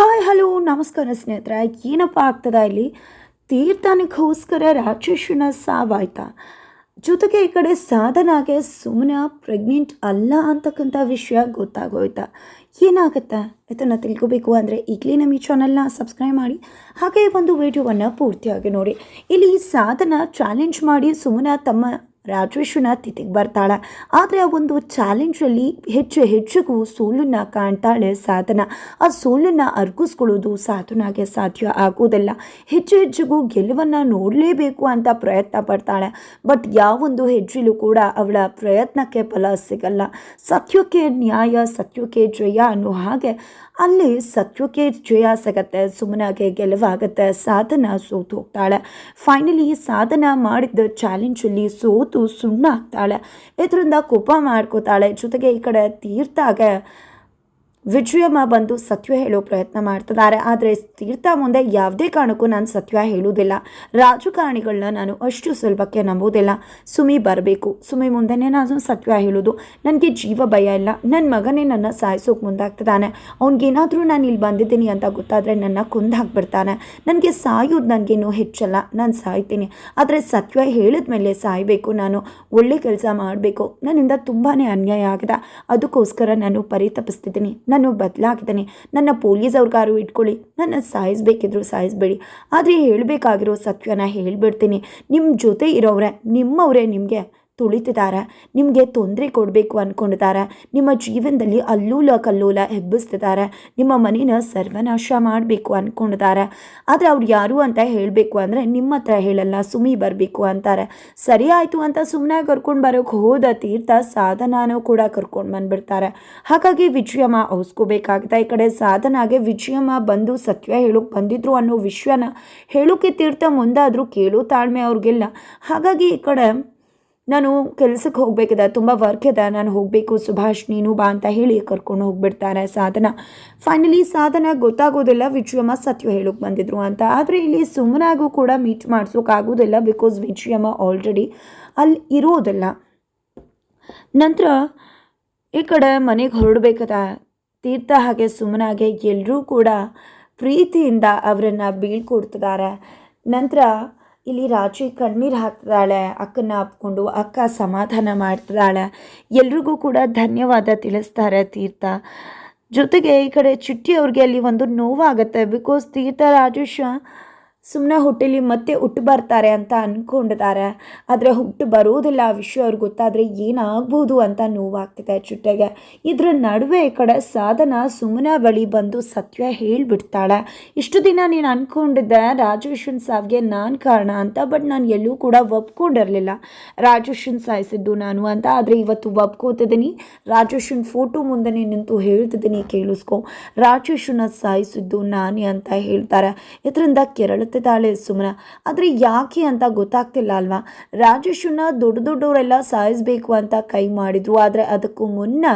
Hi, hello, ನಮಸ್ಕಾರ ಸ್ನೇಹಿತರೆ. ಏನಪ್ಪ ಆಗ್ತದ ಇಲ್ಲಿ? ತೀರ್ಥನಿಗೋಸ್ಕರ ರಾಕ್ಷಸನ ಸಾವಾಯ್ತಾ? ಜೊತೆಗೆ ಈ ಕಡೆ ಸಾಧನಾಗೆ ಸುಮ್ಮನೆ ಪ್ರೆಗ್ನೆಂಟ್ ಅಲ್ಲ ಅಂತಕ್ಕಂಥ ವಿಷಯ ಗೊತ್ತಾಗೋಯ್ತಾ? ಏನಾಗುತ್ತೆ? ಇದನ್ನು ತಿಳ್ಕೋಬೇಕು ಅಂದರೆ ಈಗಲೇ ನಮ್ಮ ಈ ಚಾನಲ್ನ ಸಬ್ಸ್ಕ್ರೈಬ್ ಮಾಡಿ, ಹಾಗೆ ಒಂದು ವಿಡಿಯೋವನ್ನು ಪೂರ್ತಿಯಾಗಿ ನೋಡಿ. ಇಲ್ಲಿ ಸಾಧನ ಚಾಲೆಂಜ್ ಮಾಡಿ ಸುಮ್ಮನೆ ತಮ್ಮ ರಾಜೇಶ್ವನ ತಿಥಿಗೆ ಬರ್ತಾಳೆ. ಆದರೆ ಆ ಒಂದು ಚಾಲೆಂಜಲ್ಲಿ ಹೆಚ್ಚು ಹೆಚ್ಚಿಗೂ ಸೋಲನ್ನು ಕಾಣ್ತಾಳೆ ಸಾಧನ. ಆ ಸೋಲನ್ನು ಅರ್ಗಿಸ್ಕೊಳ್ಳೋದು ಸಾಧನಾಗೆ ಸಾಧ್ಯ ಆಗೋದಿಲ್ಲ. ಹೆಚ್ಚು ಹೆಚ್ಚಿಗೂ ಗೆಲುವನ್ನು ನೋಡಲೇಬೇಕು ಅಂತ ಪ್ರಯತ್ನ ಪಡ್ತಾಳೆ. ಬಟ್ ಯಾವೊಂದು ಹೆಜ್ಜೆಲೂ ಕೂಡ ಅವಳ ಪ್ರಯತ್ನಕ್ಕೆ ಫಲ ಸಿಗಲ್ಲ. ಸತ್ಯಕ್ಕೆ ನ್ಯಾಯ, ಸತ್ಯಕ್ಕೆ ಜಯ ಅನ್ನೋ ಹಾಗೆ ಅಲ್ಲಿ ಸತ್ಯಕ್ಕೆ ಜಯ ಸಿಗತ್ತೆ, ಸುಮ್ಮನಾಗೆ ಗೆಲುವಾಗತ್ತೆ, ಸಾಧನ ಸೋತು ಹೋಗ್ತಾಳೆ ಫೈನಲಿ ಸಾಧನ ಮಾಡಿದ್ದ ಚಾಲೆಂಜಲ್ಲಿ ಸೋತು ಸುಣ್ಣ ಆಗ್ತಾಳೆ. ಇದರಿಂದ ಕೋಪ ಮಾಡ್ಕೋತಾಳೆ. ಜೊತೆಗೆ ಈ ಕಡೆ ತೀರ್ಥಾಗೆ ವಿಜಯಮ್ಮ ಬಂದು ಸತ್ಯ ಹೇಳೋ ಪ್ರಯತ್ನ ಮಾಡ್ತಿದ್ದಾರೆ. ಆದರೆ ತೀರ್ಥ ಮುಂದೆ ಯಾವುದೇ ಕಾರಣಕ್ಕೂ ನಾನು ಸತ್ಯ ಹೇಳುವುದಿಲ್ಲ. ರಾಜಕಾರಣಿಗಳನ್ನ ನಾನು ಅಷ್ಟು ಸುಲಭಕ್ಕೆ ನಂಬುವುದಿಲ್ಲ. ಸುಮಿ ಬರಬೇಕು. ಸುಮಿ ಮುಂದೆನೇ ನಾನು ಸತ್ಯ ಹೇಳೋದು ನನಗೆ ಜೀವ ಭಯ ಇಲ್ಲ. ನನ್ನ ಮಗನೇ ನನ್ನ ಸಾಯಿಸೋಕೆ ಮುಂದಾಗ್ತಿದ್ದಾನೆ. ಅವ್ನಿಗೇನಾದರೂ ನಾನು ಇಲ್ಲಿ ಬಂದಿದ್ದೀನಿ ಅಂತ ಗೊತ್ತಾದರೆ ನನ್ನ ಕೊಂದು ನನಗೆ ಸಾಯೋದು ನನಗೇನು ಹೆಚ್ಚಲ್ಲ. ನಾನು ಸಾಯ್ತೀನಿ. ಆದರೆ ಸತ್ಯ ಹೇಳಿದ ಮೇಲೆ ಸಾಯಬೇಕು ನಾನು. ಒಳ್ಳೆ ಕೆಲಸ ಮಾಡಬೇಕು. ನನ್ನಿಂದ ತುಂಬಾ ಅನ್ಯಾಯ ಆಗಿದೆ. ಅದಕ್ಕೋಸ್ಕರ ನಾನು ಪರಿತಪಿಸ್ತಿದ್ದೀನಿ. ನಾನು ಬದಲಾಗಿದ್ದಾನೆ ನನ್ನ ಪೊಲೀಸ್ ಅವ್ರಿಗಾರು ಇಟ್ಕೊಳ್ಳಿ. ನನ್ನ ಸಾಯಿಸ್ಬೇಕಿದ್ರು ಸಾಯಿಸ್ಬೇಡಿ. ಆದರೆ ಹೇಳಬೇಕಾಗಿರೋ ಸತ್ಯನ ಹೇಳಿಬಿಡ್ತೀನಿ. ನಿಮ್ಮ ಜೊತೆ ಇರೋವ್ರೆ, ನಿಮ್ಮವರೇ ನಿಮಗೆ. ತುಳಿತಿದ್ದಾರೆ ನಿಮಗೆ ತೊಂದರೆ ಕೊಡಬೇಕು ಅಂದ್ಕೊಂಡಿದ್ದಾರೆ ನಿಮ್ಮ ಜೀವನದಲ್ಲಿ ಅಲ್ಲೂಲ ಕಲ್ಲೂಲ ಹೆಬ್ಬಿಸ್ತಿದ್ದಾರೆ ನಿಮ್ಮ ಮನೇನ ಸರ್ವನಾಶ ಮಾಡಬೇಕು ಅಂದ್ಕೊಂಡಿದ್ದಾರೆ ಆದರೆ ಅವ್ರು ಯಾರು ಅಂತ ಹೇಳಬೇಕು ಅಂದರೆ ನಿಮ್ಮ ಹತ್ರ ಹೇಳಲ್ಲ, ಸುಮಿ ಬರಬೇಕು ಅಂತಾರೆ. ಸರಿ ಆಯಿತು ಅಂತ ಸುಮ್ಮನೆ ಕರ್ಕೊಂಡು ಬರೋಕ್ಕೆ ಹೋದ ತೀರ್ಥ ಸಾಧನಾನೂ ಕೂಡ ಕರ್ಕೊಂಡು ಬಂದ್ಬಿಡ್ತಾರೆ. ಹಾಗಾಗಿ ವಿಜಯಮ್ಮ ಅವಸ್ಕೋಬೇಕಾಗುತ್ತೆ ಈ ಕಡೆ. ಸಾಧನಾಗೆ ವಿಜಯಮ್ಮ ಬಂದು ಸತ್ಯ ಹೇಳೋಕೆ ಬಂದಿದ್ರು ಅನ್ನೋ ವಿಷಯನ ಹೇಳೋಕೆ ತೀರ್ಥ ಮುಂದಾದರೂ ಕೇಳೋ ತಾಳ್ಮೆ ಅವ್ರಿಗೆಲ್ಲ. ಹಾಗಾಗಿ ಈ ಕಡೆ ನಾನು ಕೆಲಸಕ್ಕೆ ಹೋಗಬೇಕಿದೆ, ತುಂಬ ವರ್ಕ್ ಇದೆ, ನಾನು ಹೋಗಬೇಕು, ಸುಭಾಷ್ ನೀನು ಬಾ ಅಂತ ಹೇಳಿ ಕರ್ಕೊಂಡು ಹೋಗ್ಬಿಡ್ತಾರೆ ಸಾಧನ. ಫೈನಲಿ ಸಾಧನ ಗೊತ್ತಾಗೋದಿಲ್ಲ, ವಿಜಯಮ್ಮ ಸತ್ಯ ಹೇಳೋಕೆ ಬಂದಿದ್ರು ಅಂತ. ಆದರೆ ಇಲ್ಲಿ ಸುಮ್ಮನಾಗೂ ಕೂಡ ಮೀಟ್ ಮಾಡಿಸೋಕ್ಕಾಗೋದಿಲ್ಲ ಬಿಕಾಸ್ ವಿಜಯಮ್ಮ ಆಲ್ರೆಡಿ ಅಲ್ಲಿ ಇರೋದಿಲ್ಲ. ನಂತರ ಈ ಕಡೆ ಮನೆಗೆ ಹೊರಡ್ಬೇಕದ ತೀರ್ಥ ಹಾಗೆ ಸುಮ್ಮನಾಗೆ ಎಲ್ಲರೂ ಕೂಡ ಪ್ರೀತಿಯಿಂದ ಅವರನ್ನು ಬೀಳ್ಕೊಡ್ತಿದ್ದಾರೆ. ನಂತರ ಇಲ್ಲಿ ರಾಜಿ ಕಣ್ಣೀರು ಹಾಕ್ತಿದ್ದಾಳೆ ಅಕ್ಕನ ಅಪ್ಕೊಂಡು ಅಕ್ಕ ಸಮಾಧಾನ ಮಾಡ್ತಿದ್ದಾಳೆ ಎಲ್ರಿಗೂ ಕೂಡ ಧನ್ಯವಾದ ತಿಳಿಸ್ತಾರೆ ತೀರ್ಥ. ಜೊತೆಗೆ ಈ ಕಡೆ ಚಿಟ್ಟಿ ಅವ್ರಿಗೆ ಅಲ್ಲಿ ಒಂದು ನೋವಾಗುತ್ತೆ ಬಿಕಾಸ್ ತೀರ್ಥ ರಾಜೇಶ ಸುಮ್ಮನೆ ಹುಟ್ಟಿಲಿ ಮತ್ತೆ ಹುಟ್ಟು ಬರ್ತಾರೆ ಅಂತ ಅಂದ್ಕೊಂಡಿದ್ದಾರೆ ಆದರೆ ಹುಟ್ಟು ಬರೋದಿಲ್ಲ ಆ ವಿಷಯ ಅವ್ರಿಗೆ ಗೊತ್ತಾದರೆ ಏನಾಗ್ಬೋದು ಅಂತ ನೋವಾಗ್ತಿದೆ ಚುಟ್ಟೆಗೆ ಇದ್ರ ನಡುವೆ ಈ ಕಡೆ ಸಾಧನ ಸುಮ್ಮನೆ ಬಳಿ ಬಂದು ಸತ್ಯ ಹೇಳಿಬಿಡ್ತಾಳೆ. ಇಷ್ಟು ದಿನ ನೀನು ಅಂದ್ಕೊಂಡಿದ್ದೆ ರಾಜೇಶನ್ ಸಾವಿಗೆ ನಾನು ಕಾರಣ ಅಂತ, ಬಟ್ ನಾನು ಎಲ್ಲೂ ಕೂಡ ಒಪ್ಕೊಂಡಿರಲಿಲ್ಲ. ರಾಜೇಶನ್ ಸಾಯಿಸಿದ್ದು ನಾನು ಅಂತ, ಆದರೆ ಇವತ್ತು ಒಪ್ಕೋತಿದ್ದೀನಿ. ರಾಜೇಶನ್ ಫೋಟೋ ಮುಂದೆ ನಿಂತು ಹೇಳ್ತಿದ್ದೀನಿ ಕೇಳಿಸ್ಕೊ. ರಾಜೇಶನ ಸಾಯಿಸಿದ್ದು ನಾನೇ ಅಂತ ಹೇಳ್ತಾರೆ. ಇದರಿಂದ ಕೆರಳುತ್ತಿದ್ದಾಳೆ ಸುಮನ. ಆದರೆ ಯಾಕೆ ಅಂತ ಗೊತ್ತಾಗ್ತಿಲ್ಲ ಅಲ್ವಾ? ರಾಜೇಶನ್ನ ದೊಡ್ಡ ದೊಡ್ಡವರೆಲ್ಲ ಸಾಯಿಸಬೇಕು ಅಂತ ಕೈ ಮಾಡಿದ್ರು. ಆದರೆ ಅದಕ್ಕೂ ಮುನ್ನ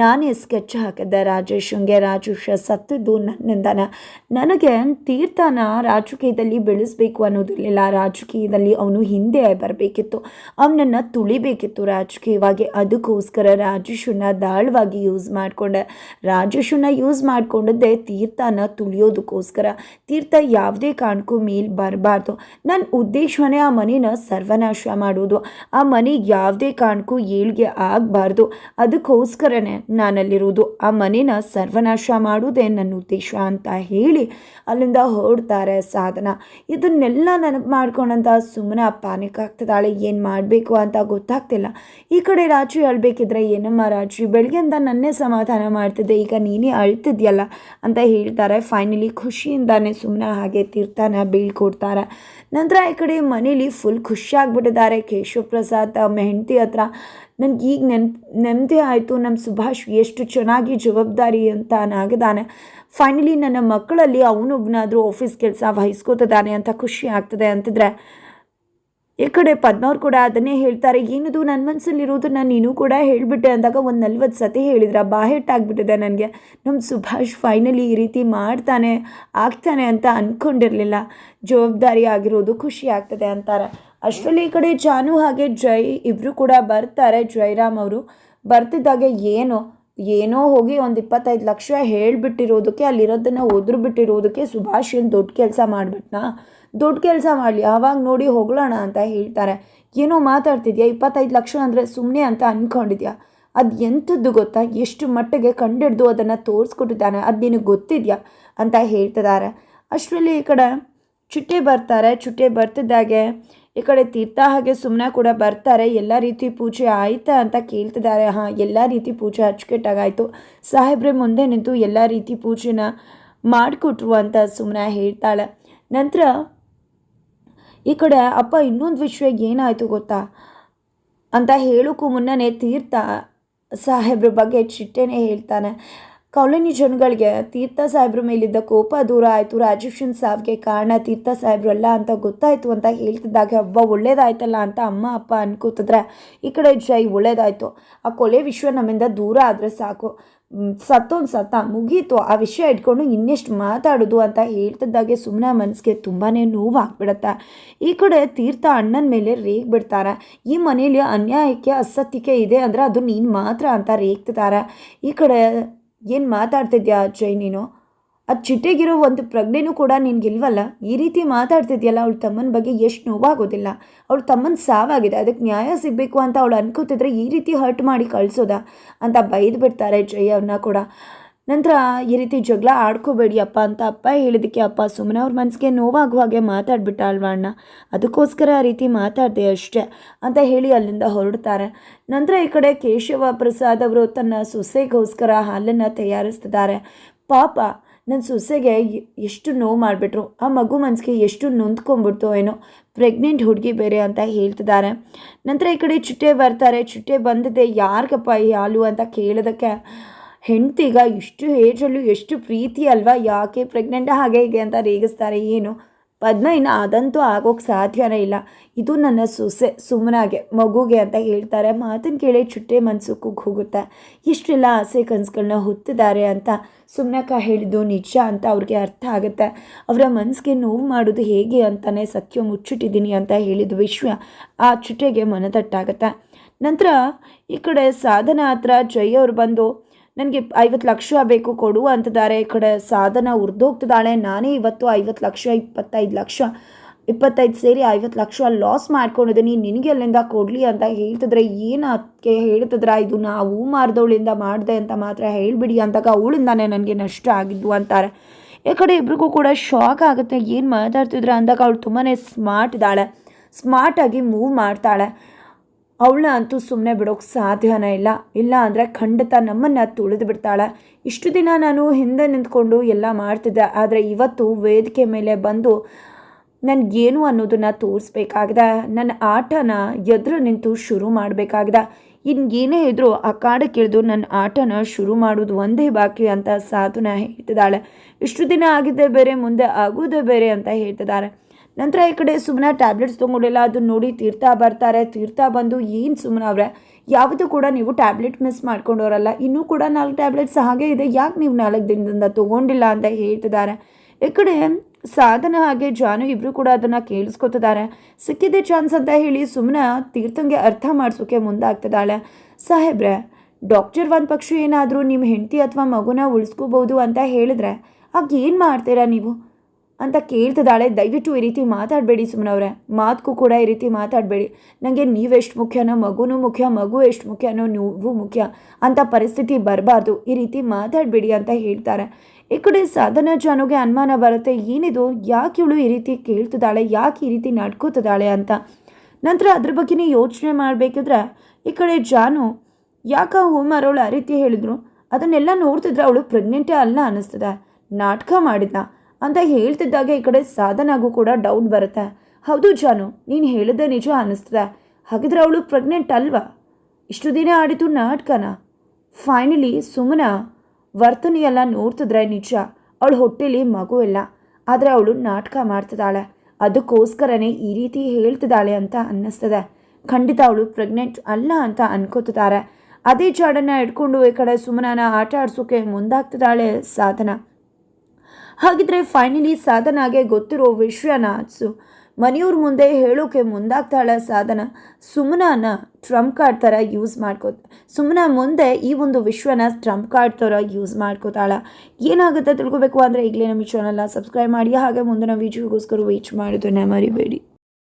ನಾನೇ ಸ್ಕೆಚ್ ಹಾಕಿದ್ದೆ ರಾಜೇಶನ್ಗೆ ರಾಜೇಶ ಸತ್ತಿದ್ದು ನನ್ನಿಂದನ. ನನಗೆ ತೀರ್ಥನ ರಾಜಕೀಯದಲ್ಲಿ ಬೆಳೆಸಬೇಕು ಅನ್ನೋದಿರಲಿಲ್ಲ. ರಾಜಕೀಯದಲ್ಲಿ ಅವನು ಹಿಂದೆ ಬರಬೇಕಿತ್ತು. ಅವನನ್ನು ತುಳಿಬೇಕಿತ್ತು ರಾಜಕೀಯವಾಗಿ ಅದಕ್ಕೋಸ್ಕರ ರಾಜೇಶನ್ನ ದಾಳವಾಗಿ ಯೂಸ್ ಮಾಡಿಕೊಂಡೆ. ರಾಜೇಶನ್ನ ಯೂಸ್ ಮಾಡಿಕೊಂಡಿದ್ದೆ ತೀರ್ಥನ ತುಳಿಯೋದಕ್ಕೋಸ್ಕರ. ತೀರ್ಥ ಯಾವುದೇ ಕಾರಣಕ್ಕೂ ಮೇಲ್ ಬರಬಾರ್ದು. ನನ್ನ ಉದ್ದೇಶವೇ ಆ ಮನೇನ ಸರ್ವನಾಶ ಮಾಡೋದು ಆ ಮನೆ ಯಾವುದೇ ಕಾರಣಕ್ಕೂ ಏಳ್ಗೆ ಆಗಬಾರ್ದು. ಅದಕ್ಕೋಸ್ಕರನೇ ನಾನಲ್ಲಿರೋದು ಆ ಮನೇನ ಸರ್ವನಾಶ ಮಾಡೋದೇ ನನ್ನ ಉದ್ದೇಶ ಅಂತ ಹೇಳಿ ಅಲ್ಲಿಂದ ಹೊರಡ್ತಾರೆ ಸಾಧನ. ಇದನ್ನೆಲ್ಲ ನನಗೆ ಮಾಡ್ಕೊಂಡಂತ ಸುಮ್ಮನೆ ಪಾನಿಕ್ ಆಗ್ತದಾಳೆ ಏನು ಮಾಡಬೇಕು ಅಂತ ಗೊತ್ತಾಗ್ತಿಲ್ಲ. ಈ ಕಡೆ ರಾಜು ಅಳ್ಬೇಕಿದ್ರೆ ಏನಮ್ಮ ರಾಜು ಬೆಳಗ್ಗೆಯಿಂದ ನನ್ನೇ ಸಮಾಧಾನ ಮಾಡ್ತಿದ್ದೆ. ಈಗ ನೀನೇ ಅಳ್ತಿದ್ಯಲ್ಲ ಅಂತ ಹೇಳ್ತಾರೆ. ಫೈನಲಿ ಖುಷಿಯಿಂದಾನೆ ಸುಮ್ಮನೆ ಹಾಗೆ ತೀರ್ಥನ ಬೀಳ್ಕೊಡ್ತಾರೆ ನಂತರ ಈ ಕಡೆ ಮನೇಲಿ ಫುಲ್ ಖುಷಿಯಾಗ್ಬಿಟ್ಟಿದ್ದಾರೆ ಕೇಶವ ಪ್ರಸಾದ್ ಮೆಹಂತಿ ಹತ್ರ. ನನಗೆ ಈಗ ನೆನ್ಪು ನೆಮ್ಮದಿ ಆಯಿತು ನಮ್ಮ ಸುಭಾಷ್ ಎಷ್ಟು ಚೆನ್ನಾಗಿ ಜವಾಬ್ದಾರಿ ಅಂತ ನಾಗಿದ್ದಾನೆ ಫೈನಲಿ ನನ್ನ ಮಕ್ಕಳಲ್ಲಿ ಅವನೊಬ್ಬನಾದರೂ ಆಫೀಸ್ ಕೆಲಸ ವಹಿಸ್ಕೋತಿದ್ದಾನೆ ಅಂತ ಖುಷಿ ಆಗ್ತದೆ ಅಂತಿದ್ರೆ ಈ ಕಡೆ ಪದ್ಮವ್ರು ಕೂಡ ಅದನ್ನೇ ಹೇಳ್ತಾರೆ, ಏನದು ನನ್ನ ಮನಸ್ಸಲ್ಲಿರೋದು ನಾನು ಕೂಡ ಹೇಳಿಬಿಟ್ಟೆ ಅಂದಾಗ ಒಂದು ನಲ್ವತ್ತು ಸತಿ ಹೇಳಿದ್ರ ಬಾಹೆಟ್ಟಾಗ್ಬಿಟ್ಟಿದೆ ನನಗೆ. ನಮ್ಮ ಸುಭಾಷ್ ಫೈನಲಿ ಈ ರೀತಿ ಮಾಡ್ತಾನೆ, ಆಗ್ತಾನೆ ಅಂತ ಅಂದ್ಕೊಂಡಿರಲಿಲ್ಲ ಜವಾಬ್ದಾರಿ ಆಗಿರೋದು ಖುಷಿ ಆಗ್ತದೆ ಅಂತಾರೆ. ಅಷ್ಟರಲ್ಲಿ ಈ ಕಡೆ ಜಾನು ಹಾಗೆ ಜೈ ಇಬ್ಬರು ಕೂಡ ಬರ್ತಾರೆ ಜೈರಾಮ್ ಅವರು. ಬರ್ತಿದ್ದಾಗ ಏನು? ಏನೋ ಹೋಗಿ ಒಂದು ಇಪ್ಪತ್ತೈದು ಲಕ್ಷ ಹೇಳಿಬಿಟ್ಟಿರೋದಕ್ಕೆ, ಅಲ್ಲಿರೋದನ್ನು ಒದ್ರು ಬಿಟ್ಟಿರೋದಕ್ಕೆ ಸುಭಾಷ್ ಏನು ದೊಡ್ಡ ಕೆಲಸ ಮಾಡಿಬಿಟ್ನಾ? ದೊಡ್ಡ ಕೆಲಸ ಮಾಡಲಿ, ಆವಾಗ ನೋಡಿ ಹೋಗೋಣ ಅಂತ ಹೇಳ್ತಾರೆ. ಏನೋ ಮಾತಾಡ್ತಿದ್ಯಾ? ಇಪ್ಪತ್ತೈದು ಲಕ್ಷ ಅಂದರೆ ಸುಮ್ಮನೆ ಅಂತ ಅಂದ್ಕೊಂಡಿದ್ಯಾ ಅದು ಎಂಥದ್ದು ಗೊತ್ತಾ? ಎಷ್ಟು ಮಟ್ಟಿಗೆ ಕಂಡಿಡ್ದು ಅದನ್ನು ತೋರಿಸ್ಕೊಟ್ಟಿದ್ದಾನೆ? ಅದು ನಿನಗೆ ಗೊತ್ತಿದೆಯಾ? ಅಂತ ಹೇಳ್ತಿದ್ದಾರೆ. ಅಷ್ಟರಲ್ಲಿ ಈ ಕಡೆ ಚುಟ್ಟೆ ಬರ್ತಾರೆ. ಚುಟ್ಟೆ ಬರ್ತಿದ್ದಾಗೆ ಈ ಕಡೆ ತೀರ್ಥ ಹಾಗೆ ಸುಮ್ಮನೆ ಕೂಡ ಬರ್ತಾರೆ. ಎಲ್ಲ ರೀತಿ ಪೂಜೆ ಆಯಿತಾ ಅಂತ ಕೇಳ್ತಿದ್ದಾರೆ. ಹಾಂ, ಎಲ್ಲ ರೀತಿ ಪೂಜೆ ಅಚ್ಚುಕಟ್ಟಾಗಾಯಿತು. ಸಾಹೇಬ್ರೆ ಮುಂದೆ ನಿಂತು ಎಲ್ಲ ರೀತಿ ಪೂಜೆನ ಮಾಡಿಕೊಟ್ರು ಅಂತ ಸುಮ್ಮನೆ ಹೇಳ್ತಾಳೆ. ನಂತರ ಈ ಕಡೆ, ಅಪ್ಪ, ಇನ್ನೊಂದು ವಿಷಯ ಏನಾಯಿತು ಗೊತ್ತಾ? ಅಂತ ಹೇಳೋಕ್ಕೂ ಮುನ್ನನೇ ತೀರ್ಥ ಸಾಹೇಬ್ರ ಬಗ್ಗೆ ಚಿಟ್ಟೆನೇ ಹೇಳ್ತಾನೆ. ಕಾಲೋನಿ ಜನಗಳಿಗೆ ತೀರ್ಥ ಸಾಹೇಬ್ರ ಮೇಲಿದ್ದ ಕೋಪ ದೂರ ಆಯಿತು. ರಾಜೇಶನ್ ಸಾವಿಗೆ ಕಾರಣ ತೀರ್ಥ ಸಾಹೇಬ್ರು ಅಲ್ಲ ಅಂತ ಗೊತ್ತಾಯಿತು ಅಂತ ಹೇಳ್ತಿದ್ದಾಗ ಒಬ್ಬ ಒಳ್ಳೇದಾಯ್ತಲ್ಲ ಅಂತ ಅಮ್ಮ, ಅಪ್ಪ ಅನ್ಕೋತಿದ್ರೆ ಈ ಕಡೆ ಜೈ ಒಳ್ಳೇದಾಯಿತು. ಆ ಕೊಲೆ ವಿಶ್ವ ನಮ್ಮಿಂದ ದೂರ ಆದರೆ ಸಾಕು. ಸತ್ತೋನ್ ಸತ್ತ, ಮುಗೀತು. ಆ ವಿಷಯ ಇಟ್ಕೊಂಡು ಇನ್ನೆಷ್ಟು ಮಾತಾಡೋದು ಅಂತ ಹೇಳ್ತಿದ್ದಾಗೆ ಸುಮ್ಮನೆ ಮನಸ್ಸಿಗೆ ತುಂಬಾ ನೋವಾಗ್ಬಿಡತ್ತೆ. ಈ ಕಡೆ ತೀರ್ಥ ಅಣ್ಣನ ಮೇಲೆ ರೇಗ್ ಬಿಡ್ತಾರೆ. ಈ ಮನೇಲಿ ಅನ್ಯಾಯಕ್ಕೆ ಅಸತ್ಯಕ್ಕೆ ಇದೆ ಅಂದರೆ ಅದು ನೀನು ಮಾತ್ರ ಅಂತ ರೇಗ್ತಿದ್ದಾರೆ ಈ ಕಡೆ ಏನು ಮಾತಾಡ್ತಿದ್ಯಾ ಅಜ್ಜಯ್ ನೀನು? ಅದು ಚಿಟ್ಟೆಗಿರೋ ಒಂದು ಪ್ರಜ್ಞೆನೂ ಕೂಡ ನಿನಗಿಲ್ವಲ್ಲ? ಈ ರೀತಿ ಮಾತಾಡ್ತಿದ್ಯಲ್ಲ ಅವಳು ತಮ್ಮನ ಬಗ್ಗೆ ಎಷ್ಟು ನೋವಾಗೋದಿಲ್ಲ. ಅವಳು ತಮ್ಮನ ಸಾವಾಗಿದೆ. ಅದಕ್ಕೆ ನ್ಯಾಯ ಸಿಗಬೇಕು ಅಂತ ಅವಳು ಅನ್ಕೋತಿದ್ರೆ ಈ ರೀತಿ ಹರ್ಟ್ ಮಾಡಿ ಕಳಿಸೋದಾ? ಅಂತ ಬೈದು ಬಿಡ್ತಾರೆ ಜೈ ಅವ್ರನ್ನ ಕೂಡ. ನಂತರ ಈ ರೀತಿ ಜಗಳ ಆಡ್ಕೋಬೇಡಿ ಅಪ್ಪ ಅಂತ ಅಪ್ಪ ಹೇಳಿದಕ್ಕೆ ಅಪ್ಪ ಸುಮ್ಮನೆ ಅವ್ರ ಮನಸ್ಸಿಗೆ ನೋವಾಗುವ ಹಾಗೆ ಮಾತಾಡ್ಬಿಟ್ಟ ಅಲ್ವಾ ಅಣ್ಣ. ಅದಕ್ಕೋಸ್ಕರ ಆ ರೀತಿ ಮಾತಾಡಿದೆ ಅಷ್ಟೇ ಅಂತ ಹೇಳಿ ಅಲ್ಲಿಂದ ಹೊರಡ್ತಾರೆ. ನಂತರ ಈ ಕಡೆ ಕೇಶವ ಪ್ರಸಾದ್ ಅವರು ತನ್ನ ಸೊಸೆಗೋಸ್ಕರ ಹಾಲನ್ನು ತಯಾರಿಸ್ತಿದ್ದಾರೆ. ಪಾಪ ನನ್ನ ಸೊಸೆಗೆ ಎಷ್ಟು ನೋವು ಮಾಡಿಬಿಟ್ರು, ಆ ಮಗು ಮನಸ್ಸಿಗೆ ಎಷ್ಟು ನೊಂದ್ಕೊಂಡ್ಬಿಡ್ತು ಏನೋ, ಪ್ರೆಗ್ನೆಂಟ್ ಹುಡುಗಿ ಬೇರೆ ಅಂತ ಹೇಳ್ತಿದ್ದಾರೆ. ನಂತರ ಈ ಕಡೆ ಚುಟ್ಟೆ ಬರ್ತಾರೆ. ಚುಟ್ಟೆ ಬಂದಿದೆ, ಯಾರಿಗಪ್ಪ ಈ ಹಾಲು ಅಂತ ಕೇಳೋದಕ್ಕೆ? ಹೆಂಡ್ತಿಗ ಇಷ್ಟು ಏಜಲ್ಲೂ ಎಷ್ಟು ಪ್ರೀತಿ ಅಲ್ವಾ? ಯಾಕೆ ಪ್ರೆಗ್ನೆಂಟ್ ಹಾಗೆ ಹೀಗೆ ಅಂತ ರೇಗಿಸ್ತಾರೆ, ಏನು? ಪದ್ಮ ಇನ್ನು ಅದಂತೂ ಆಗೋಕ್ಕೆ ಸಾಧ್ಯನೇ ಇಲ್ಲ. ಇದು ನನ್ನ ಸೊಸೆ ಸುಮ್ಮನಾಗೆ ಮಗುಗೆ ಅಂತ ಹೇಳ್ತಾರೆ. ಮಾತನ್ನು ಕೇಳಿ ಚುಟ್ಟೆ ಮನಸ್ಸು ಹೋಗುತ್ತೆ ಇಷ್ಟೆಲ್ಲ ಆಸೆ ಕನಸುಗಳನ್ನ ಹೊತ್ತಿದ್ದಾರೆ ಅಂತ ಸುಮ್ಮನಕ್ಕ ಹೇಳಿದ್ದು ನಿಜ ಅಂತ ಅವ್ರಿಗೆ ಅರ್ಥ ಆಗುತ್ತೆ. ಅವರ ಮನಸ್ಸಿಗೆ ನೋವು ಮಾಡೋದು ಹೇಗೆ ಅಂತಲೇ ಸತ್ಯ ಮುಚ್ಚಿಟ್ಟಿದ್ದೀನಿ ಅಂತ ಹೇಳಿದ ವಿಶ್ವ ಆ ಚುಟ್ಟೆಗೆ ಮನದಟ್ಟಾಗುತ್ತೆ. ನಂತರ ಈ ಕಡೆ ಸಾಧನ ಹತ್ರ ಜೈ ಅವರು ಬಂದು ನನಗೆ ಐವತ್ತು ಲಕ್ಷ ಬೇಕು, ಕೊಡು ಅಂತಿದ್ದಾರೆ ಈ ಕಡೆ ಸಾಧನ ಉರ್ದೋಗ್ತಿದ್ದಾಳೆ ನಾನೇ ಇವತ್ತು ಐವತ್ತು ಲಕ್ಷ, ಇಪ್ಪತ್ತೈದು ಲಕ್ಷ, ಇಪ್ಪತ್ತೈದು ಸೇರಿ ಐವತ್ತು ಲಕ್ಷ ಲಾಸ್ ಮಾಡ್ಕೊಂಡಿದ್ದೀನಿ. ನಿನಗೆ ಅಲ್ಲಿಂದ ಕೊಡಲಿ ಅಂತ ಹೇಳ್ತಿದ್ರೆ ಏನು ಅದಕ್ಕೆ ಹೇಳ್ತಿದ್ರ? ಇದು ನಾವು ಮಾರ್ದವಳಿಂದ ಮಾಡಿದೆ ಅಂತ ಮಾತ್ರ ಹೇಳಿಬಿಡಿ ಅಂದಾಗ ಅವಳಿಂದಾನೇ ನನಗೆ ನಷ್ಟ ಆಗಿದ್ದು ಅಂತಾರೆ. ಈ ಕಡೆ ಇಬ್ರಿಗೂ ಕೂಡ ಶಾಕ್ ಆಗುತ್ತೆ. ಏನು ಮಾತಾಡ್ತಿದ್ರೆ ಅಂದಾಗ ಅವಳು ತುಂಬಾ ಸ್ಮಾರ್ಟ್ ಇದ್ದಾಳೆ. ಸ್ಮಾರ್ಟಾಗಿ ಮೂವ್ ಮಾಡ್ತಾಳೆ. ಅವಳನ್ನ ಅಂತೂ ಸುಮ್ಮನೆ ಬಿಡೋಕ್ಕೆ ಸಾಧ್ಯನೇ ಇಲ್ಲ. ಇಲ್ಲ ಅಂದರೆ ಖಂಡಿತ ನಮ್ಮನ್ನು ತುಳಿದು ಬಿಡ್ತಾಳೆ. ಇಷ್ಟು ದಿನ ನಾನು ಹಿಂದೆ ನಿಂತ್ಕೊಂಡು ಎಲ್ಲ ಮಾಡ್ತಿದ್ದೆ. ಆದರೆ ಇವತ್ತು ವೇದಿಕೆ ಮೇಲೆ ಬಂದು ನನಗೇನು ಅನ್ನೋದನ್ನು ತೋರಿಸ್ಬೇಕಾಗಿದೆ. ನನ್ನ ಆಟನ ಎದುರು ನಿಂತು ಶುರು ಮಾಡಬೇಕಾಗಿದೆ. ಇನ್ಗೇನೇ ಇದ್ದರೂ ಆ ಕಾಡಕ್ಕೆ ಇಳಿದು ನನ್ನ ಆಟನ ಶುರು ಮಾಡೋದು ಒಂದೇ ಬಾಕಿ ಅಂತ ಸಾಧುನ ಹೇಳ್ತಿದ್ದಾಳೆ. ಇಷ್ಟು ದಿನ ಆಗಿದ್ದೇ ಬೇರೆ, ಮುಂದೆ ಆಗೋದೇ ಬೇರೆ ಅಂತ ಹೇಳ್ತಿದ್ದಾರೆ. ನಂತರ ಈ ಕಡೆ ಸುಮ್ಮನೆ ಟ್ಯಾಬ್ಲೆಟ್ಸ್ ತೊಗೊಂಡಿಲ್ಲ ಅದು ನೋಡಿ ತೀರ್ತಾ ಬರ್ತಾರೆ. ತೀರ್ತಾ ಬಂದು ಏನು ಸುಮ್ಮನೆ ಅವ್ರೆ? ಯಾವುದು ಕೂಡ ನೀವು ಟ್ಯಾಬ್ಲೆಟ್ ಮಿಸ್ ಮಾಡ್ಕೊಂಡವರಲ್ಲ. ಇನ್ನೂ ಕೂಡ ನಾಲ್ಕು ಟ್ಯಾಬ್ಲೆಟ್ಸ್ ಹಾಗೆ ಇದೆ. ಯಾಕೆ ನೀವು ನಾಲ್ಕು ದಿನದಿಂದ ತೊಗೊಂಡಿಲ್ಲ ಅಂತ ಹೇಳ್ತಿದ್ದಾರೆ. ಈ ಕಡೆ ಸಾಧನ ಹಾಗೆ ಜಾನು ಇಬ್ಬರು ಕೂಡ ಅದನ್ನು ಕೇಳಿಸ್ಕೊತಿದ್ದಾರೆ. ಸಿಕ್ಕಿದೆ ಚಾನ್ಸ್ ಅಂತ ಹೇಳಿ ಸುಮ್ಮನೆ ತೀರ್ಥಂಗೆ ಅರ್ಥ ಮಾಡಿಸೋಕೆ ಮುಂದಾಗ್ತಿದ್ದಾಳೆ. ಸಾಹೇಬ್ರೆ ಡಾಕ್ಟರ್ ಒಂದು ಪಕ್ಷ ಏನಾದರೂ ನಿಮ್ಮ ಹೆಂಡತಿ ಅಥವಾ ಮಗುನ ಉಳಿಸ್ಕೋಬೋದು ಅಂತ ಹೇಳಿದ್ರೆ ಆಗ ಏನು ಮಾಡ್ತೀರಾ ನೀವು? ಅಂತ ಕೇಳ್ತಿದ್ದಾಳೆ. ದಯವಿಟ್ಟು ಈ ರೀತಿ ಮಾತಾಡಬೇಡಿ ಸುಮ್ಮನವ್ರೆ ಮಾತಕ್ಕೂ ಕೂಡ ಈ ರೀತಿ ಮಾತಾಡಬೇಡಿ. ನನಗೆ ನೀವೆಷ್ಟು ಮುಖ್ಯನೋ, ಮಗುನೂ ಮುಖ್ಯ, ಮಗು ಎಷ್ಟು ಮುಖ್ಯನೋ, ನೀವು ಮುಖ್ಯ ಅಂತ ಪರಿಸ್ಥಿತಿ ಬರಬಾರ್ದು. ಈ ರೀತಿ ಮಾತಾಡಬೇಡಿ ಅಂತ ಹೇಳ್ತಾರೆ. ಈ ಕಡೆ ಸಾಧನ ಜಾನುಗೆ ಅನುಮಾನ ಬರುತ್ತೆ. ಏನಿದು? ಯಾಕೆ ಇವಳು ಈ ರೀತಿ ಕೇಳ್ತಿದ್ದಾಳೆ? ಯಾಕೆ ಈ ರೀತಿ ನಡ್ಕೋತಿದ್ದಾಳೆ ಅಂತ. ನಂತರ ಅದ್ರ ಬಗ್ಗೆನೇ ಯೋಚನೆ ಮಾಡಬೇಕಿದ್ರೆ ಈ ಕಡೆ ಜಾನು ಯಾಕೆ ಹೂ ಮಾರೋಳು ಆ ರೀತಿ ಹೇಳಿದ್ರು? ಅದನ್ನೆಲ್ಲ ನೋಡ್ತಿದ್ರೆ ಅವಳು ಪ್ರೆಗ್ನೆಂಟೇ ಅಲ್ಲ ಅನ್ನಿಸ್ತದೆ ನಾಟಕ ಮಾಡಿದ್ನ. ಅಂತ ಹೇಳ್ತಿದ್ದಾಗ ಈ ಕಡೆ ಸಾಧನಾಗೂ ಕೂಡ ಡೌಟ್ ಬರುತ್ತೆ. ಹೌದು ಜಾನು, ನೀನು ಹೇಳಿದ್ದೆ ನಿಜ ಅನ್ನಿಸ್ತದೆ. ಹಾಗಿದ್ರೆ ಅವಳು ಪ್ರೆಗ್ನೆಂಟ್ ಅಲ್ವಾ? ಇಷ್ಟು ದಿನ ಆಡಿತು ನಾಟಕನ? ಫೈನಲಿ ಸುಮ್ಮನ ವರ್ತನೆಯೆಲ್ಲ ನೋಡ್ತಿದ್ರೆ ನಿಜ, ಅವಳು ಹೊಟ್ಟೆಲಿ ಮಗು ಇಲ್ಲ. ಆದರೆ ಅವಳು ನಾಟಕ ಮಾಡ್ತಿದ್ದಾಳೆ. ಅದಕ್ಕೋಸ್ಕರನೇ ಈ ರೀತಿ ಹೇಳ್ತಿದ್ದಾಳೆ ಅಂತ ಅನ್ನಿಸ್ತದೆ. ಖಂಡಿತ ಅವಳು ಪ್ರೆಗ್ನೆಂಟ್ ಅಲ್ಲ ಅಂತ ಅನ್ಕೋತಿದ್ದಾರೆ. ಅದೇ ಜಾಡನ್ನು ಇಟ್ಕೊಂಡು ಈ ಕಡೆ ಸುಮ್ಮನನ ಆಟ ಆಡಿಸೋಕೆ ಮುಂದಾಗ್ತಿದ್ದಾಳೆ ಸಾಧನ. ಹಾಗಿದ್ರೆ ಫೈನಲಿ ಸಾಧನಾಗೆ ಗೊತ್ತಿರೋ ವಿಷಯನ ಸು ಮನೆಯವ್ರ ಮುಂದೆ ಹೇಳೋಕೆ ಮುಂದಾಗ್ತಾಳೆ ಸಾಧನ. ಸುಮ್ಮನ ಟ್ರಂಪ್ ಕಾರ್ಡ್ ಥರ ಯೂಸ್ ಮಾಡ್ಕೋ ಸುಮ್ಮನ ಮುಂದೆ ಈ ಒಂದು ವಿಶ್ವನ ಟ್ರಂಪ್ ಕಾರ್ಡ್ ಥರ ಯೂಸ್ ಮಾಡ್ಕೋತಾಳ. ಏನಾಗುತ್ತೆ ತಿಳ್ಕೊಬೇಕು ಅಂದರೆ ಈಗಲೇ ನಮ್ಮ ಚಾನಲ್ನ ಸಬ್ಸ್ಕ್ರೈಬ್ ಮಾಡಿ, ಹಾಗೆ ಮುಂದಿನ ವೀಡಿಯೋಗೋಸ್ಕರ ವೇಟ್ ಮಾಡೋದನ್ನ ಮರಿಬೇಡಿ.